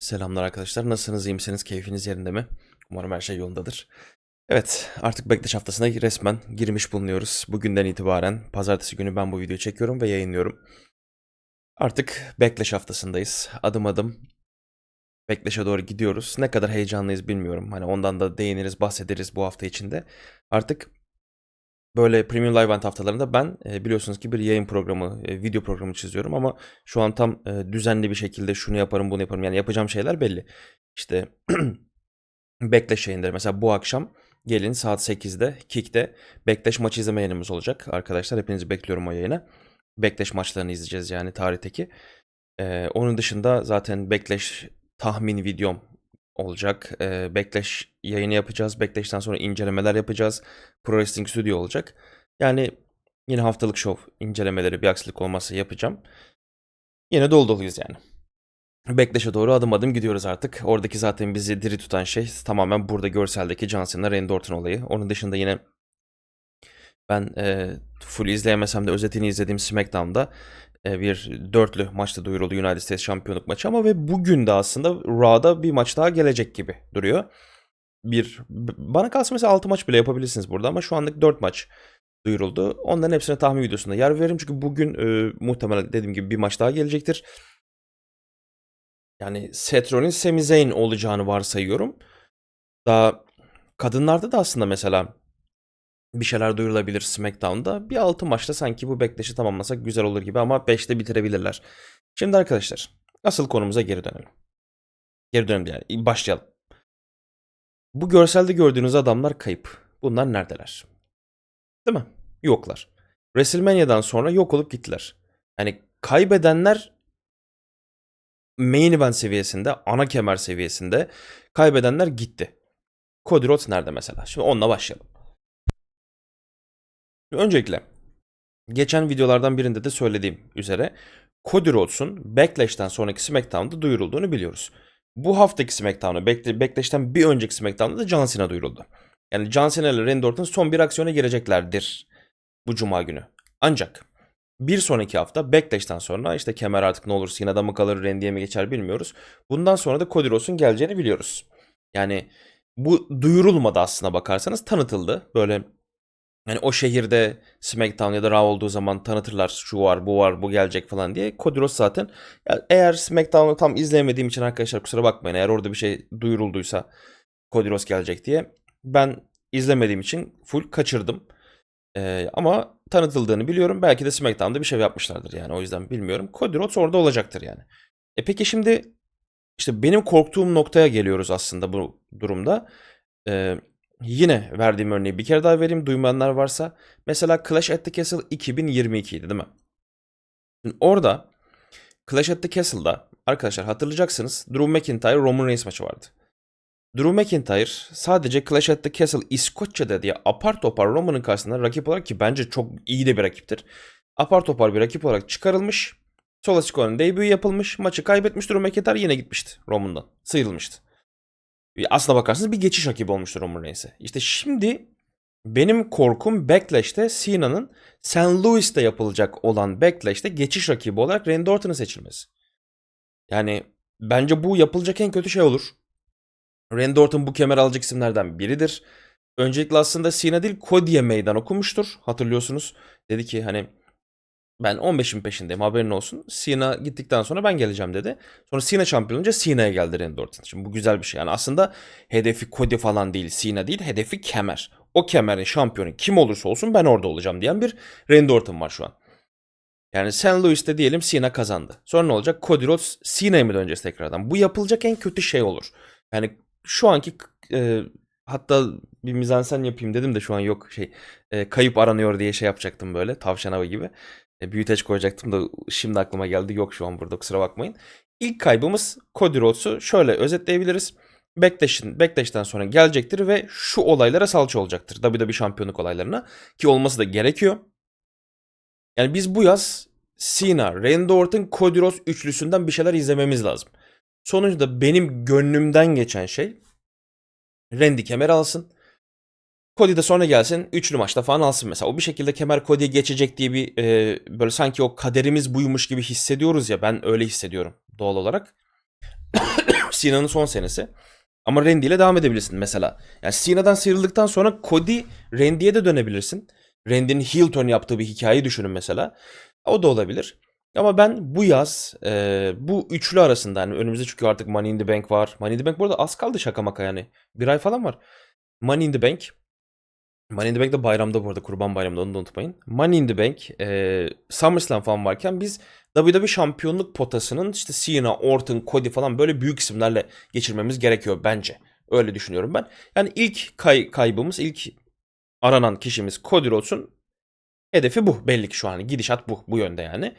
Selamlar arkadaşlar. Nasılsınız? iyi misiniz? Keyfiniz yerinde mi? Umarım her şey yolundadır. Evet, artık Bekleş haftasına resmen girmiş bulunuyoruz. Bugünden itibaren pazartesi günü ben bu videoyu çekiyorum ve yayınlıyorum. Artık Bekleş haftasındayız. Adım adım Bekleş'e doğru gidiyoruz. Ne kadar heyecanlıyız bilmiyorum. Hani ondan da değiniriz, bahsederiz bu hafta içinde. Artık böyle Premium Live Event haftalarında ben e, biliyorsunuz ki bir yayın programı, e, video programı çiziyorum ama şu an tam e, düzenli bir şekilde şunu yaparım, bunu yaparım. Yani yapacağım şeyler belli. İşte Bekleş yayınları. Mesela bu akşam gelin saat 8'de Kick'te Bekleş maçı izleme yayınımız olacak. Arkadaşlar hepinizi bekliyorum o yayına. Bekleş maçlarını izleyeceğiz yani tarihteki. E, onun dışında zaten Bekleş tahmin videom olacak. E, Bekleş yayını yapacağız. Bekleş'ten sonra incelemeler yapacağız. Pro Wrestling Studio olacak. Yani yine haftalık şov incelemeleri bir aksilik olmazsa yapacağım. Yine dolu doluyuz yani. Bekleş'e doğru adım adım gidiyoruz artık. Oradaki zaten bizi diri tutan şey tamamen burada görseldeki John Cena Randy Orton olayı. Onun dışında yine ben e, full izleyemesem de özetini izlediğim SmackDown'da bir dörtlü maçta duyuruldu United States şampiyonluk maçı ama ve bugün de aslında Raw'da bir maç daha gelecek gibi duruyor. Bir bana kalsa mesela 6 maç bile yapabilirsiniz burada ama şu anlık 4 maç duyuruldu. Onların hepsine tahmin videosunda yer veririm çünkü bugün e, muhtemelen dediğim gibi bir maç daha gelecektir. Yani Seth Rollins, Sami Zayn olacağını varsayıyorum. Daha kadınlarda da aslında mesela bir şeyler duyurulabilir SmackDown'da. Bir 6 maçta sanki bu bekleşi tamamlasak güzel olur gibi ama 5'te bitirebilirler. Şimdi arkadaşlar asıl konumuza geri dönelim. Geri dönelim yani başlayalım. Bu görselde gördüğünüz adamlar kayıp. Bunlar neredeler? Değil mi? Yoklar. WrestleMania'dan sonra yok olup gittiler. Yani kaybedenler main event seviyesinde, ana kemer seviyesinde kaybedenler gitti. Cody Rhodes nerede mesela? Şimdi onunla başlayalım. Öncelikle geçen videolardan birinde de söylediğim üzere Cody Rhodes'un Backlash'ten sonraki SmackDown'da duyurulduğunu biliyoruz. Bu haftaki SmackDown'da Backlash'ten bir önceki SmackDown'da da John Cena duyuruldu. Yani John Cena ile Randy Orton son bir aksiyona gireceklerdir bu cuma günü. Ancak bir sonraki hafta Backlash'ten sonra işte kemer artık ne olur Cena'da mı kalır Randy'ye mi geçer bilmiyoruz. Bundan sonra da Cody Rhodes'un geleceğini biliyoruz. Yani bu duyurulmadı aslına bakarsanız tanıtıldı. Böyle yani o şehirde SmackDown ya da Raw olduğu zaman tanıtırlar şu var bu var bu gelecek falan diye. Cody Rhodes zaten yani eğer SmackDown'u tam izleyemediğim için arkadaşlar kusura bakmayın eğer orada bir şey duyurulduysa Cody Rhodes gelecek diye. Ben izlemediğim için full kaçırdım. Ee, ama tanıtıldığını biliyorum. Belki de SmackDown'da bir şey yapmışlardır yani o yüzden bilmiyorum. Cody Rhodes orada olacaktır yani. E peki şimdi işte benim korktuğum noktaya geliyoruz aslında bu durumda. Ee, yine verdiğim örneği bir kere daha vereyim duymayanlar varsa. Mesela Clash at the Castle 2022 idi değil mi? Şimdi orada Clash at the Castle'da arkadaşlar hatırlayacaksınız Drew McIntyre Roman Reigns maçı vardı. Drew McIntyre sadece Clash at the Castle İskoçya'da diye apar topar Roman'ın karşısında rakip olarak ki bence çok iyi de bir rakiptir. Apar topar bir rakip olarak çıkarılmış. Solo Siko'nun debut yapılmış. Maçı kaybetmiş Drew McIntyre yine gitmişti Roman'dan. Sıyrılmıştı. Aslına bakarsanız bir geçiş rakibi olmuştu Roman Reigns'e. İşte şimdi benim korkum Backlash'te Cena'nın St. Louis'te yapılacak olan Backlash'te geçiş rakibi olarak Randy Orton'un seçilmesi. Yani bence bu yapılacak en kötü şey olur. Randy Orton bu kemer alacak isimlerden biridir. Öncelikle aslında Cena değil Cody'ye meydan okumuştur. Hatırlıyorsunuz. Dedi ki hani ben 15'in peşindeyim haberin olsun. Cena gittikten sonra ben geleceğim dedi. Sonra Cena şampiyon olunca Cena'ya geldi Randy Orton. Şimdi bu güzel bir şey. Yani aslında hedefi Cody falan değil Cena değil. Hedefi kemer. O kemerin şampiyonu kim olursa olsun ben orada olacağım diyen bir Randy Orton var şu an. Yani St. Louis'te diyelim Cena kazandı. Sonra ne olacak? Cody Rhodes Cena'ya mı döneceğiz tekrardan? Bu yapılacak en kötü şey olur. Yani şu anki e, hatta bir mizansen yapayım dedim de şu an yok şey e, kayıp aranıyor diye şey yapacaktım böyle tavşan avı gibi. E, büyüteç koyacaktım da şimdi aklıma geldi yok şu an burada kusura bakmayın. İlk kaybımız Cody Rhodes'u şöyle özetleyebiliriz. Backlash'in, Backlash'ten sonra gelecektir ve şu olaylara salça olacaktır. WWE şampiyonluk olaylarına ki olması da gerekiyor. Yani biz bu yaz Cena, Randy Orton, Cody Rhodes üçlüsünden bir şeyler izlememiz lazım. Sonuçta benim gönlümden geçen şey Randy kemer alsın. Cody de sonra gelsin üçlü maçta falan alsın mesela. O bir şekilde kemer Cody'ye geçecek diye bir e, böyle sanki o kaderimiz buymuş gibi hissediyoruz ya ben öyle hissediyorum doğal olarak. Cena'nın son senesi. Ama Randy ile devam edebilirsin mesela. Yani Cena'dan sıyrıldıktan sonra Cody Randy'ye de dönebilirsin. Randy'nin heel turn yaptığı bir hikayeyi düşünün mesela. O da olabilir. Ama ben bu yaz e, bu üçlü arasında yani önümüzde çünkü artık Money in the Bank var. Money in the Bank bu arada az kaldı şaka maka yani. Bir ay falan var. Money in the Bank. Money in the Bank de bayramda bu arada Kurban Bayramı'nda onu da unutmayın. Money in the Bank e, SummerSlam falan varken biz WWE şampiyonluk potasının işte Cena, Orton, Cody falan böyle büyük isimlerle geçirmemiz gerekiyor bence. Öyle düşünüyorum ben. Yani ilk kay- kaybımız, ilk aranan kişimiz Cody Rhodes'un hedefi bu. Belli ki şu an gidişat bu. Bu yönde yani.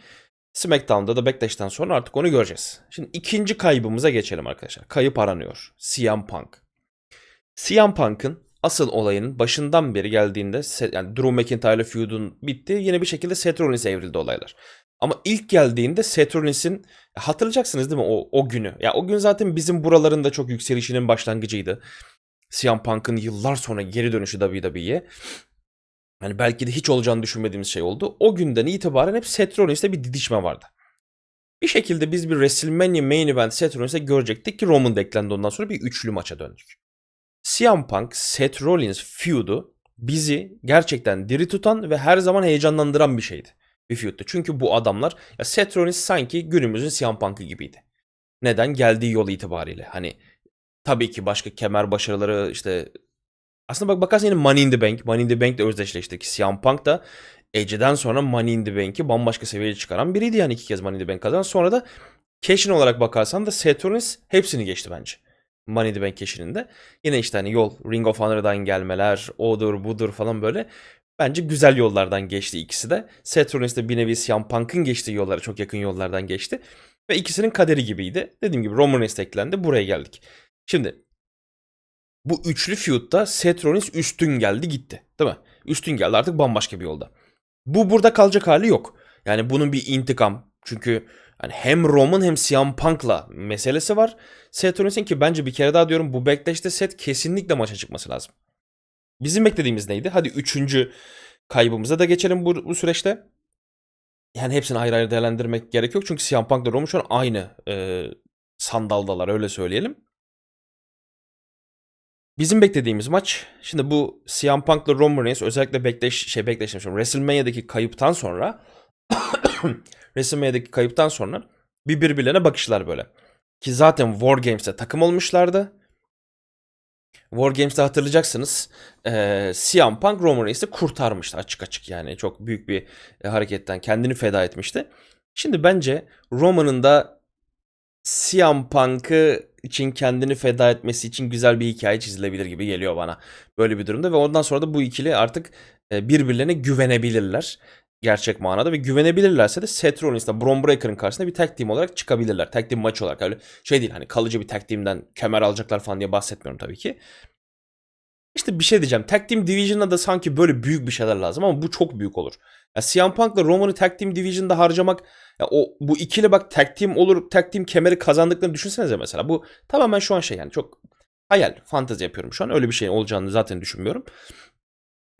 SmackDown'da da Backlash'ten sonra artık onu göreceğiz. Şimdi ikinci kaybımıza geçelim arkadaşlar. Kayıp aranıyor. CM Punk. CM Punk'ın asıl olayının başından beri geldiğinde yani Drew McIntyre feud'un bitti. Yine bir şekilde Seth Rollins'e evrildi olaylar. Ama ilk geldiğinde Seth Rollins'in hatırlayacaksınız değil mi o, o günü? Ya o gün zaten bizim buraların da çok yükselişinin başlangıcıydı. CM Punk'ın yıllar sonra geri dönüşü WWE'ye. Yani belki de hiç olacağını düşünmediğimiz şey oldu. O günden itibaren hep Seth Rollins'le bir didişme vardı. Bir şekilde biz bir WrestleMania main event Seth Rollins'e görecektik ki Roman da eklendi ondan sonra bir üçlü maça döndük. CM Punk, Seth Rollins feud'u bizi gerçekten diri tutan ve her zaman heyecanlandıran bir şeydi. Bir feud'tu. Çünkü bu adamlar ya Seth Rollins sanki günümüzün CM Punk'ı gibiydi. Neden? Geldiği yol itibariyle. Hani tabii ki başka kemer başarıları işte aslında bak bakarsan yine Money in the Bank. Money in the Bank de özdeşleştik. CM Punk da Edge'den sonra Money in the Bank'i bambaşka seviyeye çıkaran biriydi yani iki kez Money in the Bank kazanan. Sonra da Cash'in olarak bakarsan da Seth Rollins hepsini geçti bence. Money the Bank Cash'inin Yine işte hani yol Ring of Honor'dan gelmeler, odur budur falan böyle. Bence güzel yollardan geçti ikisi de. Rollins de bir nevi CM Punk'ın geçtiği yollara çok yakın yollardan geçti. Ve ikisinin kaderi gibiydi. Dediğim gibi Roman Reigns eklendi. Buraya geldik. Şimdi bu üçlü feud'da Seth Rollins üstün geldi gitti. Değil mi? Üstün geldi artık bambaşka bir yolda. Bu burada kalacak hali yok. Yani bunun bir intikam. Çünkü hani hem Roman hem CM Punk'la meselesi var. Seth Rollins'in ki bence bir kere daha diyorum bu Backlash'te Seth kesinlikle maça çıkması lazım. Bizim beklediğimiz neydi? Hadi üçüncü kaybımıza da geçelim bu, bu süreçte. Yani hepsini ayrı ayrı değerlendirmek gerek yok. Çünkü CM Punk'la Roman şu an aynı e, sandaldalar öyle söyleyelim. Bizim beklediğimiz maç şimdi bu CM Punk'la Roman Reigns özellikle Backlash şey Backlash demişim, WrestleMania'daki kayıptan sonra WrestleMania'daki kayıptan sonra bir birbirlerine bakışlar böyle. Ki zaten War Games'te takım olmuşlardı. War Games'te hatırlayacaksınız. E, CM Punk Roman Reigns'i kurtarmıştı açık açık yani. Çok büyük bir e, hareketten kendini feda etmişti. Şimdi bence Roman'ın da CM Punk'ı için kendini feda etmesi için güzel bir hikaye çizilebilir gibi geliyor bana. Böyle bir durumda ve ondan sonra da bu ikili artık e, birbirlerine güvenebilirler. Gerçek manada ve güvenebilirlerse de Seth Rollins'la Braun Breaker'ın karşısında bir tag team olarak çıkabilirler. Tag team maçı olarak öyle şey değil hani kalıcı bir tag team'den kemer alacaklar falan diye bahsetmiyorum tabii ki. İşte bir şey diyeceğim. Tag Team Division'da da sanki böyle büyük bir şeyler lazım ama bu çok büyük olur. Ya CM Punk'la Roman'ı Tag Team Division'da harcamak ya o bu ikili bak Tag Team olur Tag Team kemeri kazandıklarını düşünsenize mesela. Bu tamamen şu an şey yani çok hayal, fantezi yapıyorum şu an. Öyle bir şey olacağını zaten düşünmüyorum.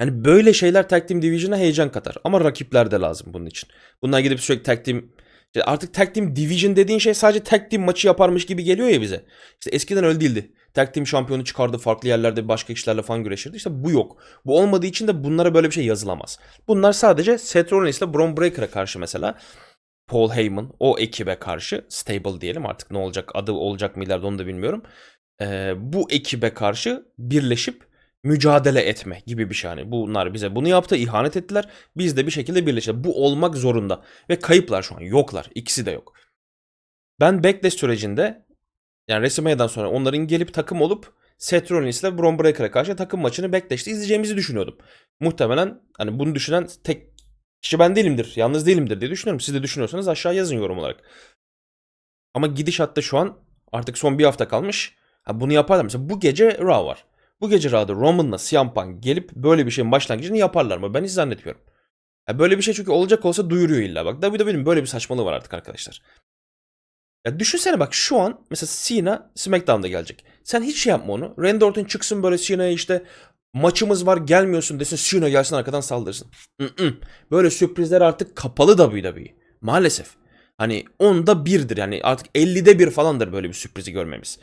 Yani böyle şeyler Tag Team Division'a heyecan katar. Ama rakipler de lazım bunun için. Bunlar gidip sürekli Tag Team artık Tag Team Division dediğin şey sadece Tag Team maçı yaparmış gibi geliyor ya bize. İşte eskiden öyle değildi. Tag Team şampiyonu çıkardı farklı yerlerde başka kişilerle falan güreşirdi. İşte bu yok. Bu olmadığı için de bunlara böyle bir şey yazılamaz. Bunlar sadece Seth Rollins ile Braun Breaker'a karşı mesela Paul Heyman o ekibe karşı stable diyelim artık ne olacak adı olacak mı ileride onu da bilmiyorum. Ee, bu ekibe karşı birleşip mücadele etme gibi bir şey. Yani bunlar bize bunu yaptı, ihanet ettiler. Biz de bir şekilde birleşelim. Bu olmak zorunda. Ve kayıplar şu an. Yoklar. İkisi de yok. Ben Backlash sürecinde yani WrestleMania'dan sonra onların gelip takım olup Seth Rollins ile Braun Breaker'a karşı takım maçını Backlash'te izleyeceğimizi düşünüyordum. Muhtemelen hani bunu düşünen tek kişi ben değilimdir, yalnız değilimdir diye düşünüyorum. Siz de düşünüyorsanız aşağı yazın yorum olarak. Ama gidişatta şu an artık son bir hafta kalmış. Ha bunu yaparlar. Mesela bu gece Raw var. Bu gece Raw'da Roman'la CM Punk gelip böyle bir şeyin başlangıcını yaparlar mı? Ben hiç zannetmiyorum. Ya böyle bir şey çünkü olacak olsa duyuruyor illa. Bak WWE'nin böyle bir saçmalığı var artık arkadaşlar. Ya düşünsene bak şu an mesela Cena SmackDown'da gelecek. Sen hiç şey yapma onu. Randy Orton çıksın böyle Cena'ya işte maçımız var gelmiyorsun desin Cena gelsin arkadan saldırsın. Mm-mm. Böyle sürprizler artık kapalı WWE. Maalesef. Hani onda birdir yani artık 50'de bir falandır böyle bir sürprizi görmemiz.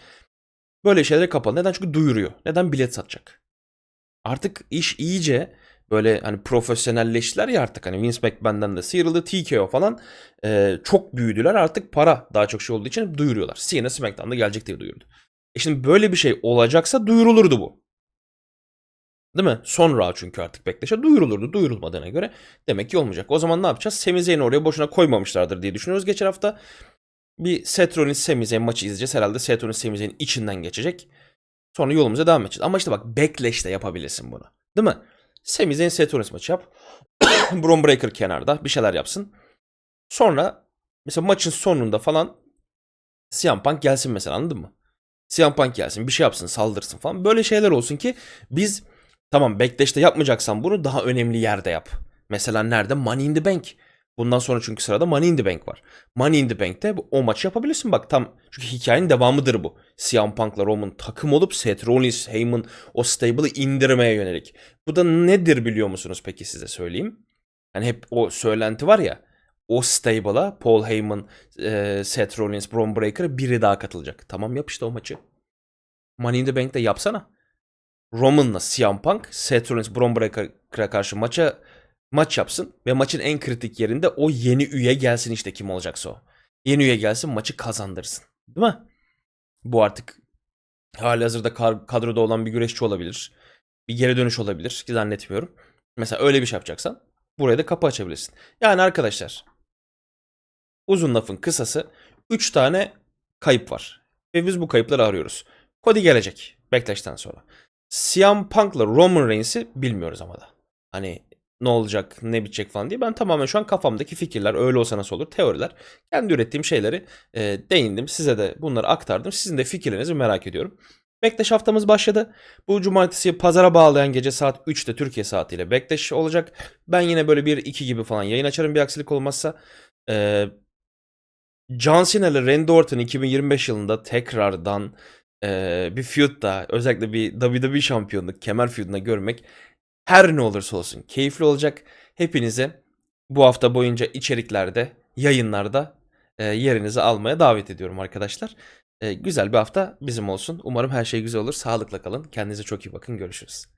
Böyle şeylere kapalı. Neden? Çünkü duyuruyor. Neden? Bilet satacak. Artık iş iyice böyle hani profesyonelleştiler ya artık hani Vince McMahon'dan da sıyrıldı TKO falan Ee, çok büyüdüler artık para daha çok şey olduğu için duyuruyorlar. CNA SmackDown'da gelecek diye duyurdu. E şimdi böyle bir şey olacaksa duyurulurdu bu. Değil mi? Sonra çünkü artık Backlash'e duyurulurdu. Duyurulmadığına göre demek ki olmayacak. O zaman ne yapacağız? Zayn'i oraya boşuna koymamışlardır diye düşünüyoruz. Geçen hafta bir Sami Zayn maçı izleyeceğiz. Herhalde Sami Zayn'in içinden geçecek. Sonra yolumuza devam edeceğiz. Ama işte bak Backlash'te yapabilirsin bunu. Değil mi? Seth Rollins maçı yap. Braun Breaker kenarda bir şeyler yapsın. Sonra mesela maçın sonunda falan CM Punk gelsin mesela anladın mı? CM Punk gelsin bir şey yapsın saldırsın falan. Böyle şeyler olsun ki biz tamam Backlash'te yapmayacaksan bunu daha önemli yerde yap. Mesela nerede? Money in the Bank. Bundan sonra çünkü sırada Money in the Bank var. Money in the Bank'te o maçı yapabilirsin bak tam. Çünkü hikayenin devamıdır bu. CM Punk'la Roman takım olup Seth Rollins, Heyman o stable'ı indirmeye yönelik. Bu da nedir biliyor musunuz peki size söyleyeyim? Hani hep o söylenti var ya. O stable'a Paul Heyman, e, Seth Rollins, Braun Breaker biri daha katılacak. Tamam yap işte o maçı. Money in the Bank'te yapsana. Roman'la CM Punk, Seth Rollins, Braun Breaker'a karşı maça maç yapsın ve maçın en kritik yerinde o yeni üye gelsin işte kim olacaksa o. Yeni üye gelsin maçı kazandırsın. Değil mi? Bu artık hali hazırda kadroda olan bir güreşçi olabilir. Bir geri dönüş olabilir ki zannetmiyorum. Mesela öyle bir şey yapacaksan buraya da kapı açabilirsin. Yani arkadaşlar uzun lafın kısası 3 tane kayıp var. Ve biz bu kayıpları arıyoruz. Cody gelecek Backlash'tan sonra. CM Punk'la Roman Reigns'i bilmiyoruz ama da. Hani ne olacak, ne bitecek falan diye. Ben tamamen şu an kafamdaki fikirler, öyle olsa nasıl olur, teoriler. Kendi ürettiğim şeyleri e, değindim. Size de bunları aktardım. Sizin de fikirlerinizi merak ediyorum. Backlash haftamız başladı. Bu cumartesi pazara bağlayan gece saat 3'te Türkiye saatiyle Backlash olacak. Ben yine böyle 1-2 gibi falan yayın açarım bir aksilik olmazsa. Ee, John Cena ile Randy Orton 2025 yılında tekrardan e, bir feud'da özellikle bir WWE şampiyonluk kemer feud'una görmek her ne olursa olsun keyifli olacak. Hepinize bu hafta boyunca içeriklerde, yayınlarda e, yerinizi almaya davet ediyorum arkadaşlar. E, güzel bir hafta bizim olsun. Umarım her şey güzel olur. Sağlıkla kalın. Kendinize çok iyi bakın. Görüşürüz.